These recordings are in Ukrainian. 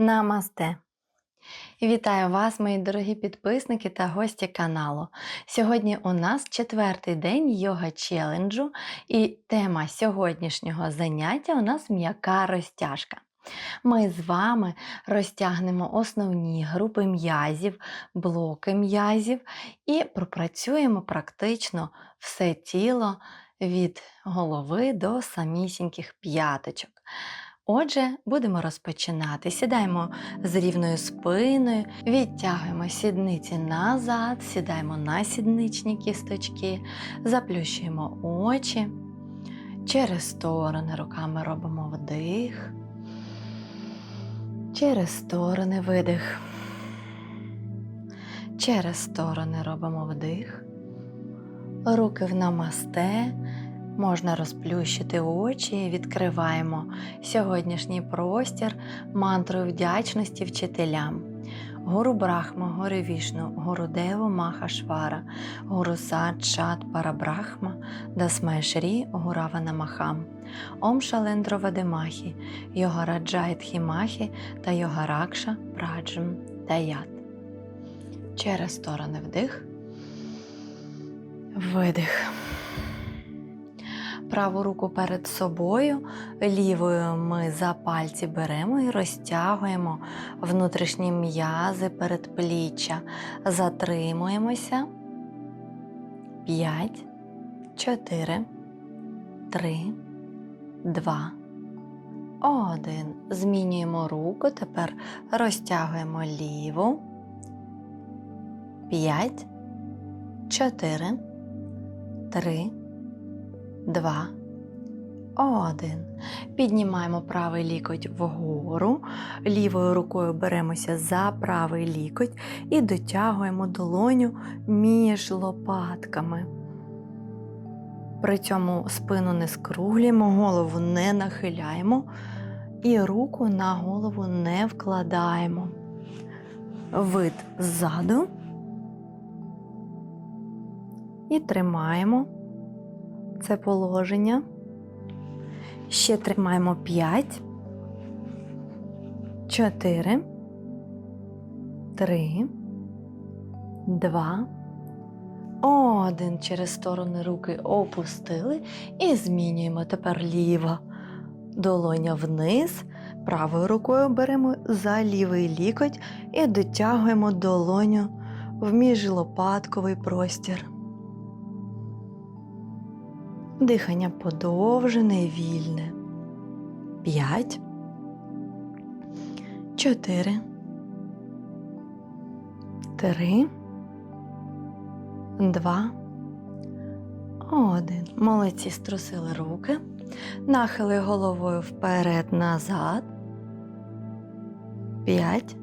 Намасте! Вітаю вас, мої дорогі підписники та гості каналу. Сьогодні у нас четвертий день йога челенджу, і тема сьогоднішнього заняття у нас м'яка розтяжка. Ми з вами розтягнемо основні групи м'язів, блоки м'язів і пропрацюємо практично все тіло від голови до самісіньких п'яточок. Отже, будемо розпочинати. Сідаємо з рівною спиною, відтягуємо сідниці назад, сідаємо на сідничні кісточки, заплющуємо очі. Через сторони руками робимо вдих. Через сторони видих. Через сторони робимо вдих. Руки в намасте. Можна розплющити очі, відкриваємо сьогоднішній простір мантрою вдячності вчителям. Гуру Брахма, Гуру Вішну, Гуру Деву, Маха Швара, Гуру Сад, Парабрахма, Дасмай Шрі, Гурава Намахам, Ом Шалендро Вадемахі, Йогараджайт Хімахі та Йогаракша Праджм Даят. Через сторони вдих, видих праву руку перед собою, лівою ми за пальці беремо і розтягуємо внутрішні м'язи передпліччя. Затримуємося. 5, 4, 3, 2, 1. Змінюємо руку. Тепер розтягуємо ліву. 5, 4, 3, два, один. Піднімаємо правий лікоть вгору, лівою рукою беремося за правий лікоть і дотягуємо долоню між лопатками. При цьому спину не скруглюємо, голову не нахиляємо і руку на голову не вкладаємо. Вид ззаду і тримаємо це положення. Ще тримаємо 5, 4, 3, 2, 1. Через сторони руки опустили і змінюємо тепер ліва долоня вниз. Правою рукою беремо за лівий лікоть і дотягуємо долоню в міжлопатковий простір. Дихання подовжене і вільне. П'ять. Чотири. Три. Два. Один. Молодці струсили руки. Нахили головою вперед назад. П'ять.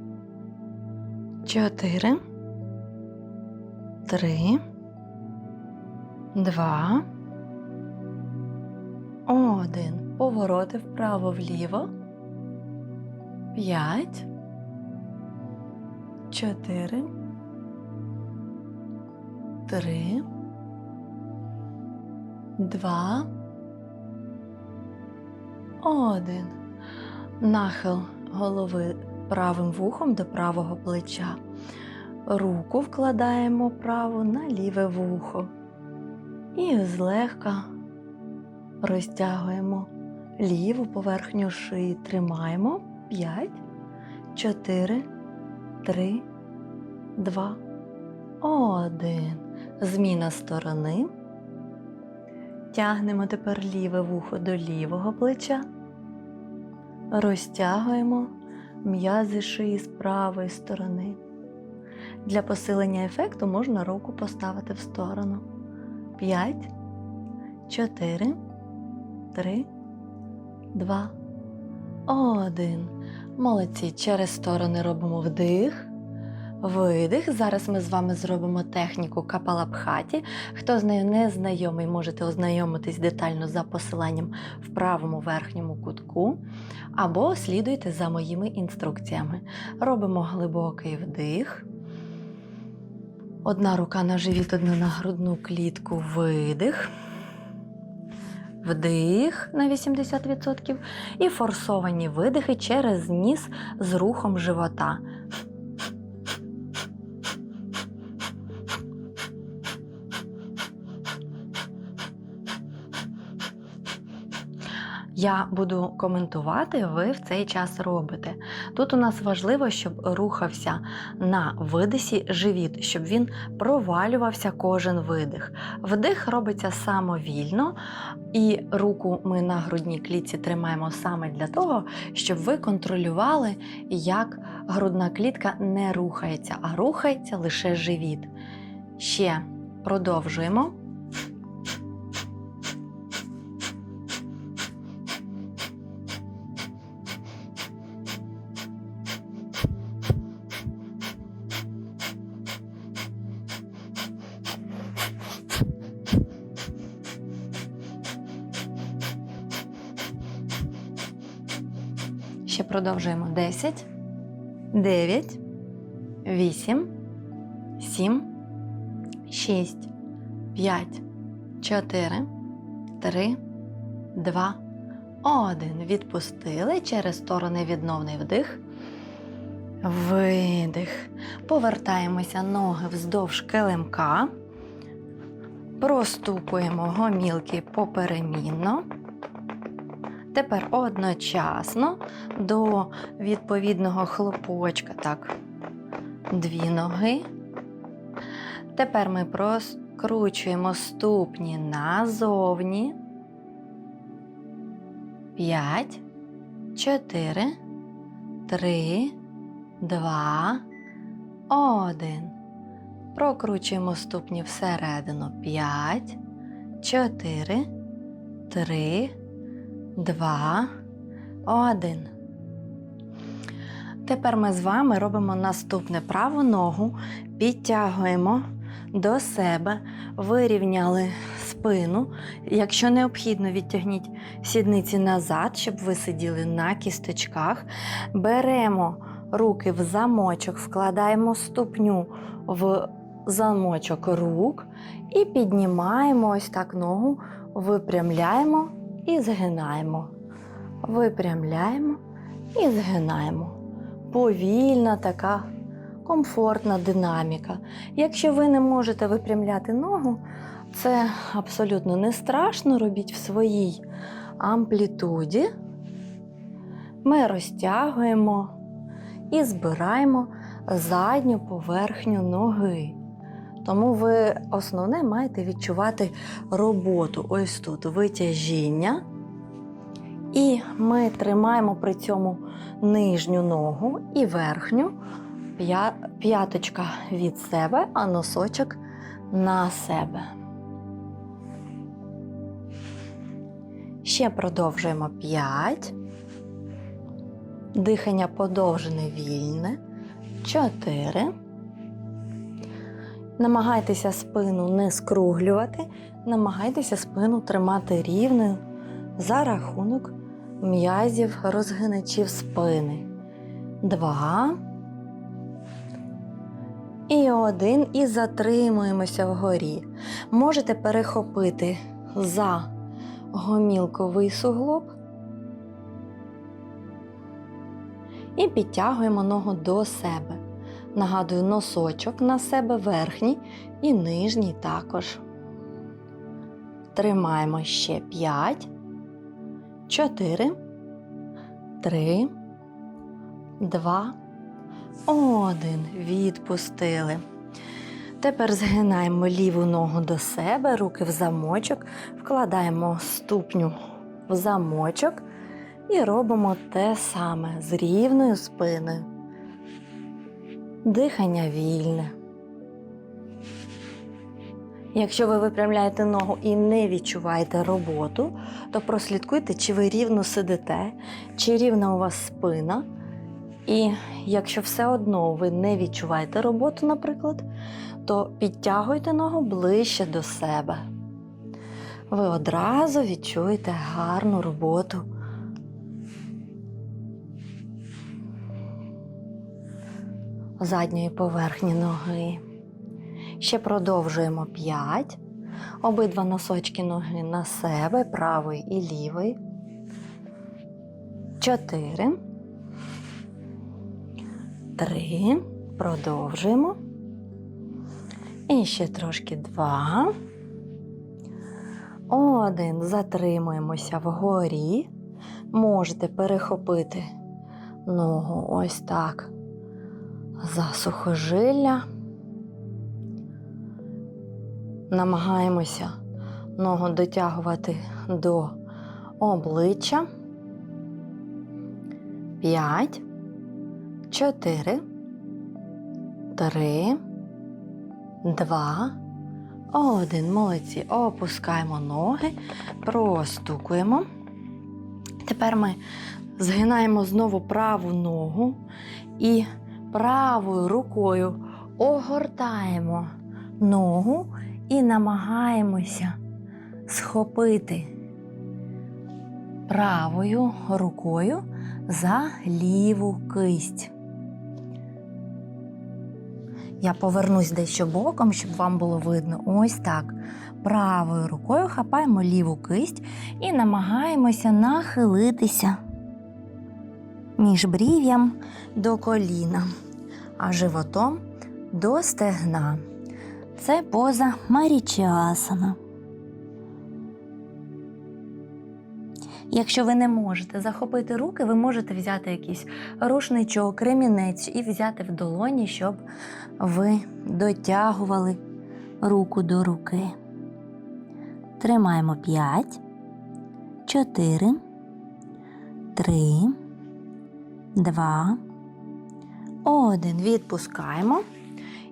Чотири. Три. Два. Один. Повороти вправо-вліво. П'ять. Чотири. Три. Два. Один. Нахил голови правим вухом до правого плеча. Руку вкладаємо праву на ліве вухо. І злегка Розтягуємо ліву поверхню шиї, тримаємо 5, 4, 3, 2, 1. Зміна сторони. Тягнемо тепер ліве вухо до лівого плеча. Розтягуємо м'язи шиї з правої сторони. Для посилення ефекту можна руку поставити в сторону. 5, 4, три, два, один. Молодці. Через сторони робимо вдих, видих. Зараз ми з вами зробимо техніку капалабхаті. Хто з нею не знайомий, можете ознайомитись детально за посиланням в правому верхньому кутку. Або слідуйте за моїми інструкціями. Робимо глибокий вдих. Одна рука на живіт, одна на грудну клітку, видих. Вдих на 80% і форсовані видихи через ніс з рухом живота. Я буду коментувати, ви в цей час робите. Тут у нас важливо, щоб рухався на видисі живіт, щоб він провалювався кожен видих. Вдих робиться самовільно, і руку ми на грудній клітці тримаємо саме для того, щоб ви контролювали, як грудна клітка не рухається, а рухається лише живіт. Ще продовжуємо. Продовжуємо 10, 9, 8, 7, 6, 5, 4, 3, 2, 1. Відпустили через сторони відновний вдих. Видих. Повертаємося ноги вздовж килимка. Простукуємо гомілки поперемінно. Тепер одночасно до відповідного хлопочка. Так, дві ноги. Тепер ми розкручуємо ступні назовні. П'ять, чотири, три, два, один. Прокручуємо ступні всередину. П'ять, чотири, три. Два, один. Тепер ми з вами робимо наступне праву ногу, підтягуємо до себе, вирівняли спину. Якщо необхідно, відтягніть сідниці назад, щоб ви сиділи на кісточках. Беремо руки в замочок, вкладаємо ступню в замочок рук і піднімаємо ось так ногу, випрямляємо і згинаємо. Випрямляємо і згинаємо. Повільна така комфортна динаміка. Якщо ви не можете випрямляти ногу, це абсолютно не страшно. Робіть в своїй амплітуді. Ми розтягуємо і збираємо задню поверхню ноги. Тому ви основне маєте відчувати роботу ось тут витяжіння. І ми тримаємо при цьому нижню ногу і верхню п'яточка від себе, а носочок на себе. Ще продовжуємо 5. Дихання подовжене вільне. 4. Намагайтеся спину не скруглювати, намагайтеся спину тримати рівною за рахунок м'язів розгиначів спини. Два. І один. І затримуємося вгорі. Можете перехопити за гомілковий суглоб. І підтягуємо ногу до себе. Нагадую, носочок на себе верхній і нижній також. Тримаємо ще 5, 4, 3, 2, 1. Відпустили. Тепер згинаємо ліву ногу до себе, руки в замочок, вкладаємо ступню в замочок і робимо те саме з рівною спиною. Дихання вільне. Якщо ви випрямляєте ногу і не відчуваєте роботу, то прослідкуйте, чи ви рівно сидите, чи рівна у вас спина. І якщо все одно ви не відчуваєте роботу, наприклад, то підтягуйте ногу ближче до себе. Ви одразу відчуєте гарну роботу. Задньої поверхні ноги. Ще продовжуємо 5. Обидва носочки ноги на себе, правий і лівий. Чотири. Три. Продовжуємо. І ще трошки два. Один. Затримуємося вгорі. Можете перехопити ногу ось так за сухожилля. Намагаємося ногу дотягувати до обличчя. П'ять, чотири, три, два, один. Молодці. Опускаємо ноги, простукуємо. Тепер ми згинаємо знову праву ногу і правою рукою огортаємо ногу і намагаємося схопити правою рукою за ліву кисть. Я повернусь дещо боком, щоб вам було видно. Ось так. Правою рукою хапаємо ліву кисть і намагаємося нахилитися між брів'ям до коліна, а животом до стегна. Це поза Марічасана. Якщо ви не можете захопити руки, ви можете взяти якийсь рушничок, ремінець і взяти в долоні, щоб ви дотягували руку до руки. Тримаємо 5, 4, 3, 2, 1. Відпускаємо.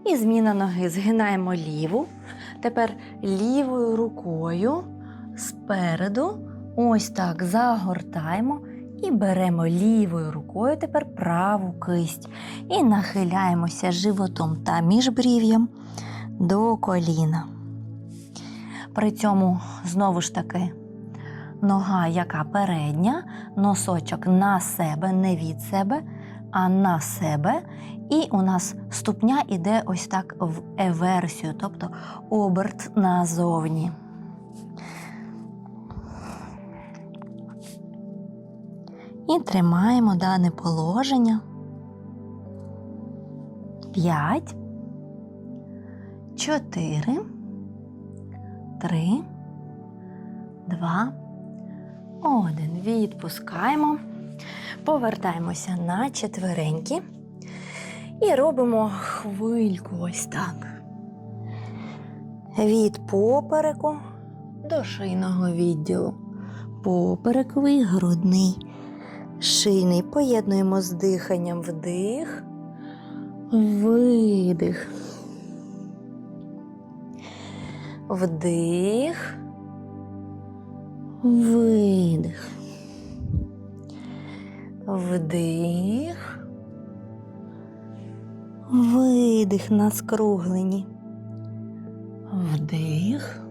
І зміна ноги. Згинаємо ліву. Тепер лівою рукою спереду ось так загортаємо і беремо лівою рукою тепер праву кисть. І нахиляємося животом та міжбрів'ям до коліна. При цьому знову ж таки нога, яка передня, носочок на себе, не від себе, а на себе. І у нас ступня іде ось так в еверсію, тобто оберт назовні. І тримаємо дане положення. П'ять, чотири, три, два, один. Відпускаємо, повертаємося на четвереньки. І робимо хвильку ось так. Від попереку до шийного відділу. Поперековий, грудний, шийний. Поєднуємо з диханням вдих, видих. Вдих, видих. Вдих. Видих на скруглені. Вдих.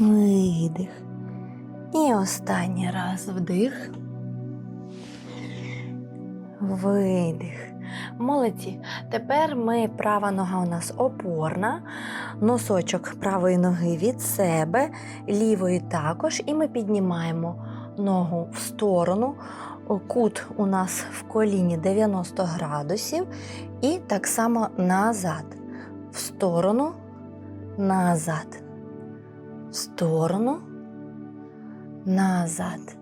Видих. І останній раз вдих. Видих. Молодці. Тепер ми права нога у нас опорна, носочок правої ноги від себе, лівої також, і ми піднімаємо ногу в сторону. Кут у нас в коліні 90 градусів, і так само назад, в сторону, назад, в сторону, назад,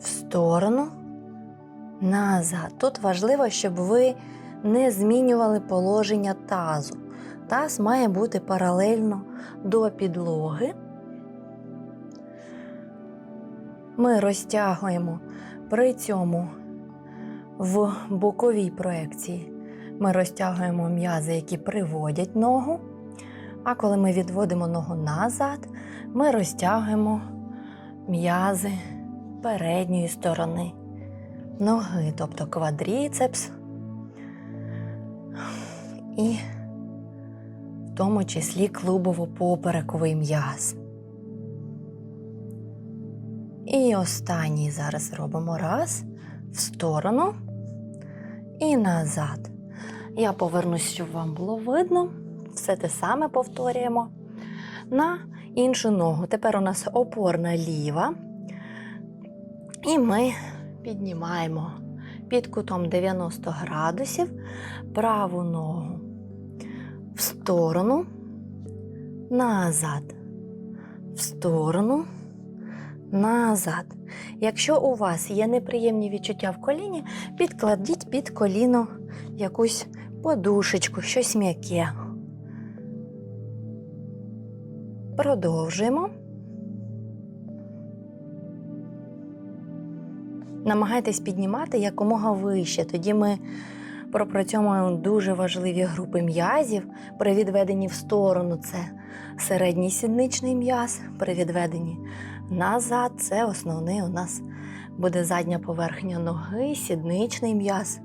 в сторону, назад. Тут важливо, щоб ви не змінювали положення тазу. Таз має бути паралельно до підлоги. Ми розтягуємо при цьому в боковій проекції ми розтягуємо м'язи, які приводять ногу. А коли ми відводимо ногу назад, ми розтягуємо м'язи передньої сторони ноги, тобто квадріцепс і в тому числі клубово-поперековий м'яз. І останній зараз робимо раз в сторону і назад. Я повернусь, щоб вам було видно. все те саме повторюємо на іншу ногу. Тепер у нас опорна ліва. І ми піднімаємо під кутом 90 градусів праву ногу в сторону, назад, в сторону, назад. Якщо у вас є неприємні відчуття в коліні, підкладіть під коліно якусь подушечку, щось м'яке. Продовжуємо. Намагайтесь піднімати якомога вище. Тоді ми пропрацьовуємо дуже важливі групи м'язів. При відведенні в сторону це середній сідничний м'яз, при відведенні назад це основний у нас буде задня поверхня ноги, сідничний м'яз,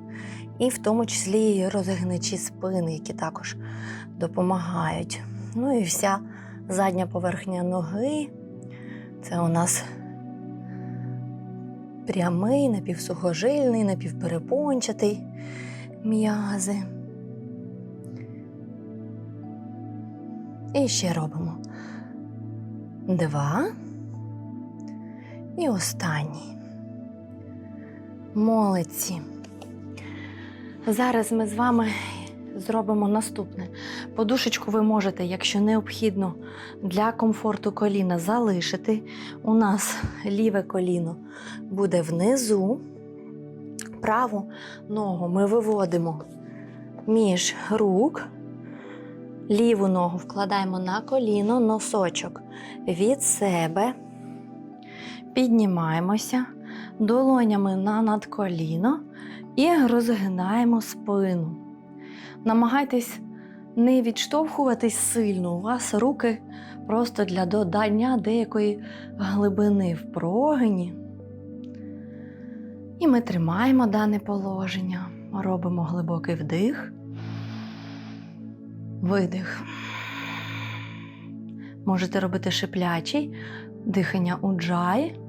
і в тому числі і розгиначі спини, які також допомагають. Ну і вся задня поверхня ноги. Це у нас прямий, напівсухожильний, напівперепончатий м'язи. І ще робимо два. І останній. Молодці. Зараз ми з вами зробимо наступне. Подушечку ви можете, якщо необхідно, для комфорту коліна залишити. У нас ліве коліно буде внизу. Праву ногу ми виводимо між рук. Ліву ногу вкладаємо на коліно, носочок від себе. Піднімаємося долонями на надколіно і розгинаємо спину. Намагайтесь не відштовхуватись сильно. У вас руки просто для додання деякої глибини в прогині. І ми тримаємо дане положення, робимо глибокий вдих, видих. Можете робити шиплячий дихання у джай.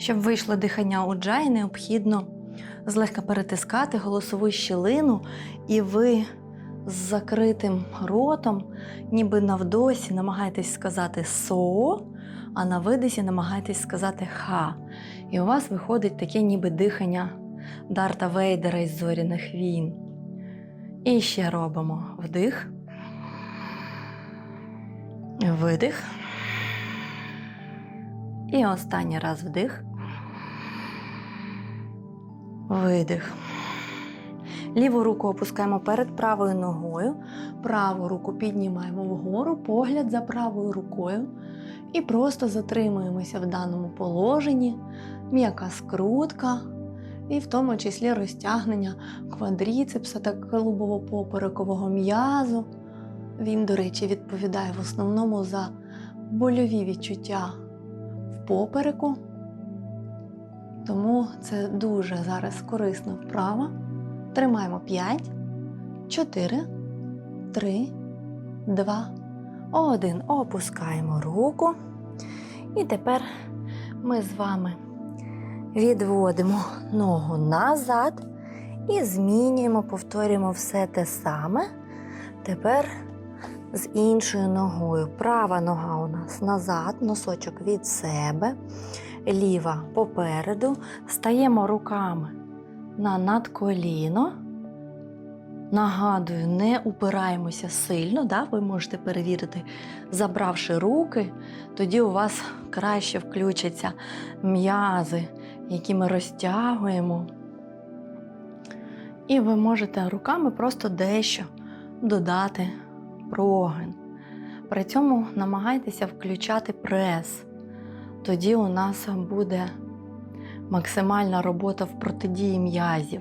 Щоб вийшло дихання у джай, необхідно злегка перетискати голосову щілину, і ви з закритим ротом, ніби навдосі, намагаєтесь сказати со, а на видисі намагаєтесь сказати ха. І у вас виходить таке ніби дихання Дарта Вейдера із зоряних війн. І ще робимо вдих, видих. І останній раз вдих. Видих. Ліву руку опускаємо перед правою ногою, праву руку піднімаємо вгору, погляд за правою рукою і просто затримуємося в даному положенні, м'яка скрутка, і в тому числі розтягнення квадріцепса та клубово-поперекового м'язу. Він, до речі, відповідає в основному за больові відчуття в попереку. Тому це дуже зараз корисна вправа. Тримаємо 5, 4, 3, 2, 1. Опускаємо руку. І тепер ми з вами відводимо ногу назад і змінюємо, повторюємо все те саме. Тепер з іншою ногою. Права нога у нас назад, носочок від себе ліва попереду, стаємо руками на надколіно. Нагадую, не упираємося сильно, да? ви можете перевірити, забравши руки, тоді у вас краще включаться м'язи, які ми розтягуємо. І ви можете руками просто дещо додати прогин. При цьому намагайтеся включати прес тоді у нас буде максимальна робота в протидії м'язів.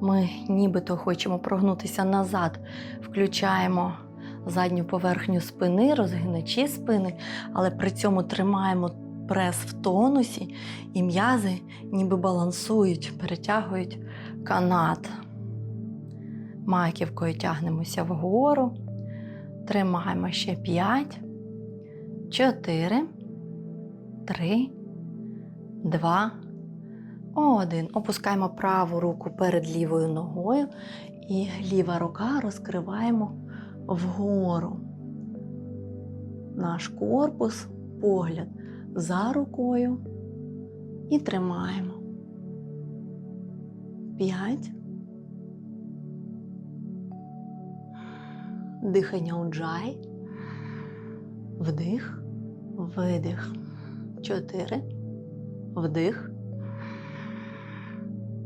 Ми нібито хочемо прогнутися назад, включаємо задню поверхню спини, розгиначі спини, але при цьому тримаємо прес в тонусі, і м'язи ніби балансують, перетягують канат. Маківкою тягнемося вгору, тримаємо ще 5, чотири, три, два, один. Опускаємо праву руку перед лівою ногою і ліва рука розкриваємо вгору. Наш корпус, погляд за рукою і тримаємо. П'ять. Дихання уджай. Вдих, видих. Чотири. Вдих.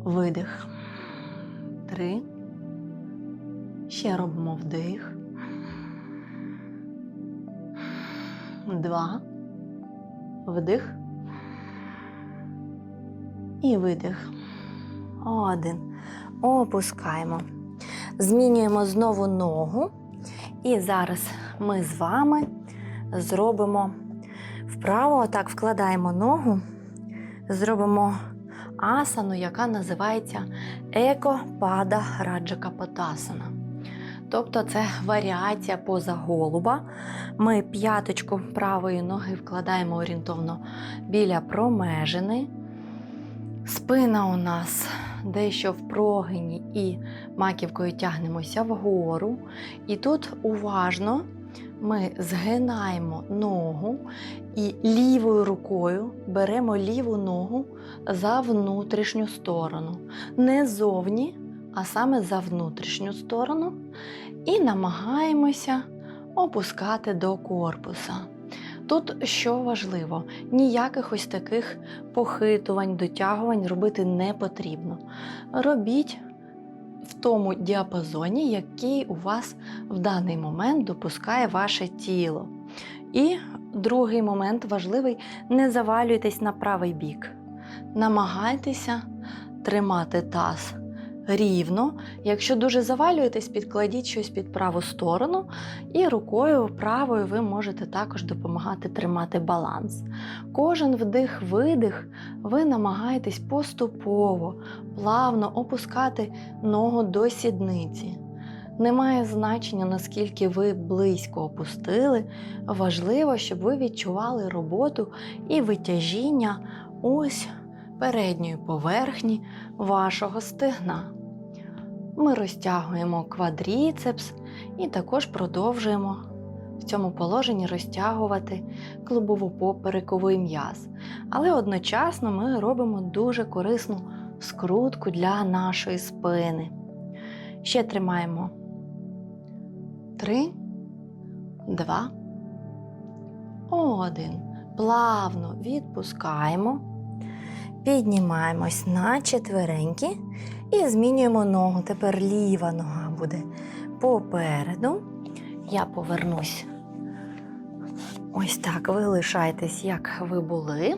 Видих. Три. Ще робимо вдих. Два. Вдих. І видих. Один. Опускаємо. Змінюємо знову ногу. І зараз ми з вами зробимо вправо, так вкладаємо ногу, зробимо асану, яка називається Еко Пада Раджака Потасана. Тобто це варіація поза голуба. Ми п'яточку правої ноги вкладаємо орієнтовно біля промежини. Спина у нас дещо в прогині і маківкою тягнемося вгору. І тут уважно ми згинаємо ногу і лівою рукою беремо ліву ногу за внутрішню сторону. Не зовні, а саме за внутрішню сторону. І намагаємося опускати до корпуса. Тут що важливо, ніяких ось таких похитувань, дотягувань робити не потрібно. Робіть в тому діапазоні, який у вас в даний момент допускає ваше тіло. І другий момент важливий: не завалюйтесь на правий бік. Намагайтеся тримати таз рівно. Якщо дуже завалюєтесь, підкладіть щось під праву сторону, і рукою правою ви можете також допомагати тримати баланс. Кожен вдих-видих ви намагаєтесь поступово, плавно опускати ногу до сідниці. Немає значення, наскільки ви близько опустили. Важливо, щоб ви відчували роботу і витяжіння ось передньої поверхні вашого стегна. Ми розтягуємо квадріцепс і також продовжуємо в цьому положенні розтягувати клубово-поперековий м'яз. Але одночасно ми робимо дуже корисну скрутку для нашої спини. Ще тримаємо. Три, два, один. Плавно відпускаємо. Піднімаємось на четвереньки і змінюємо ногу. Тепер ліва нога буде попереду. Я повернусь. Ось так. Ви лишайтесь, як ви були.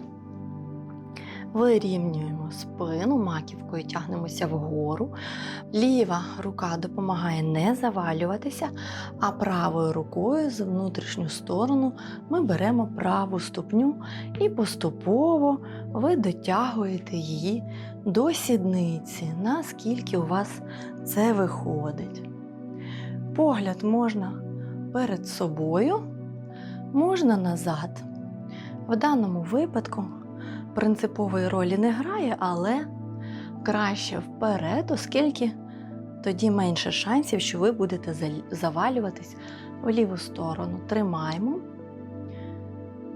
Вирівнюємо спину, маківкою тягнемося вгору. Ліва рука допомагає не завалюватися, а правою рукою з внутрішню сторону ми беремо праву ступню і поступово ви дотягуєте її до сідниці, наскільки у вас це виходить. Погляд можна перед собою, можна назад. В даному випадку принципової ролі не грає, але краще вперед, оскільки тоді менше шансів, що ви будете завалюватись в ліву сторону. Тримаємо.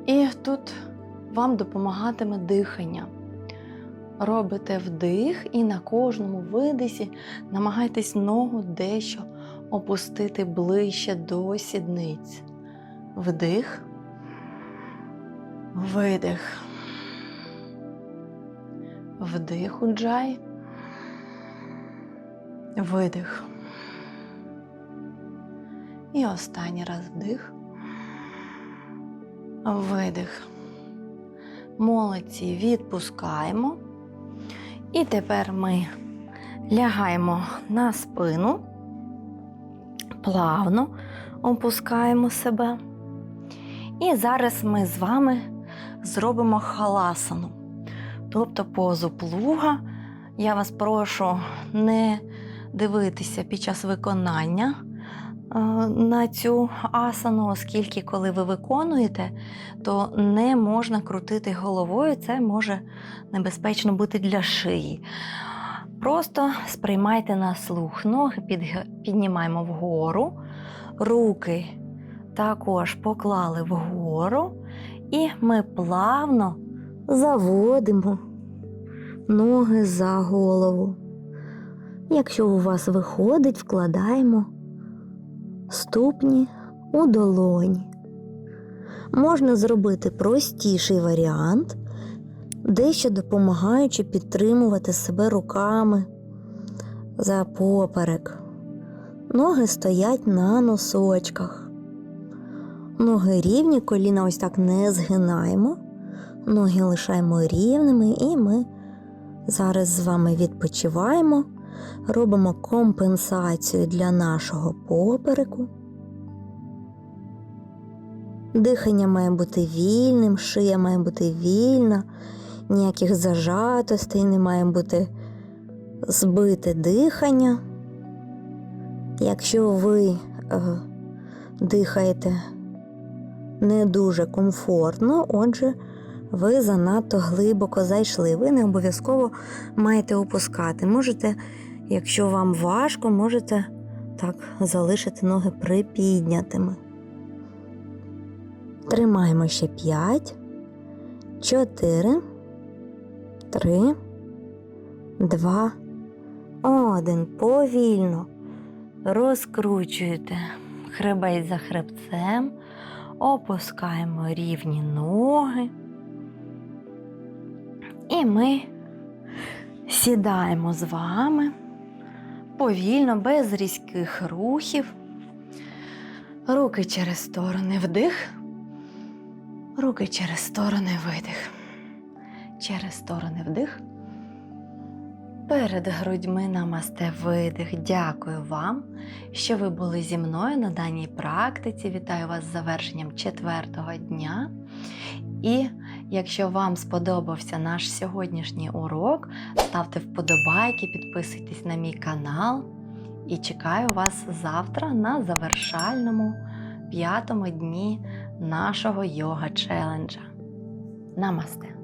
І тут вам допомагатиме дихання. Робите вдих і на кожному видисі намагайтесь ногу дещо опустити ближче до сідниць. Вдих, видих. Вдих уджай. Видих. І останній раз вдих. Видих. Молодці відпускаємо. І тепер ми лягаємо на спину, плавно опускаємо себе. І зараз ми з вами зробимо халасану, тобто позу плуга. Я вас прошу не дивитися під час виконання е, на цю асану, оскільки коли ви виконуєте, то не можна крутити головою, це може небезпечно бути для шиї. Просто сприймайте на слух. Ноги підг- піднімаємо вгору, руки також поклали вгору, і ми плавно заводимо ноги за голову. Якщо у вас виходить, вкладаємо ступні у долоні. Можна зробити простіший варіант, дещо допомагаючи підтримувати себе руками за поперек. Ноги стоять на носочках. Ноги рівні, коліна ось так не згинаємо. Ноги лишаємо рівними, і ми зараз з вами відпочиваємо, робимо компенсацію для нашого попереку. Дихання має бути вільним, шия має бути вільна, ніяких зажатостей, не має бути збите дихання. Якщо ви е, дихаєте не дуже комфортно, отже, ви занадто глибоко зайшли. Ви не обов'язково маєте опускати. Можете, якщо вам важко, можете так залишити ноги припіднятими. Тримаємо ще 5, 4, 3, 2, 1. Повільно розкручуєте хребець за хребцем, опускаємо рівні ноги. І ми сідаємо з вами повільно, без різких рухів. Руки через сторони вдих, руки через сторони видих. Через сторони вдих. Перед грудьми намасте видих. Дякую вам, що ви були зі мною на даній практиці. Вітаю вас з завершенням четвертого дня. І якщо вам сподобався наш сьогоднішній урок, ставте вподобайки, підписуйтесь на мій канал. І чекаю вас завтра на завершальному п'ятому дні нашого йога челенджа. Намасте!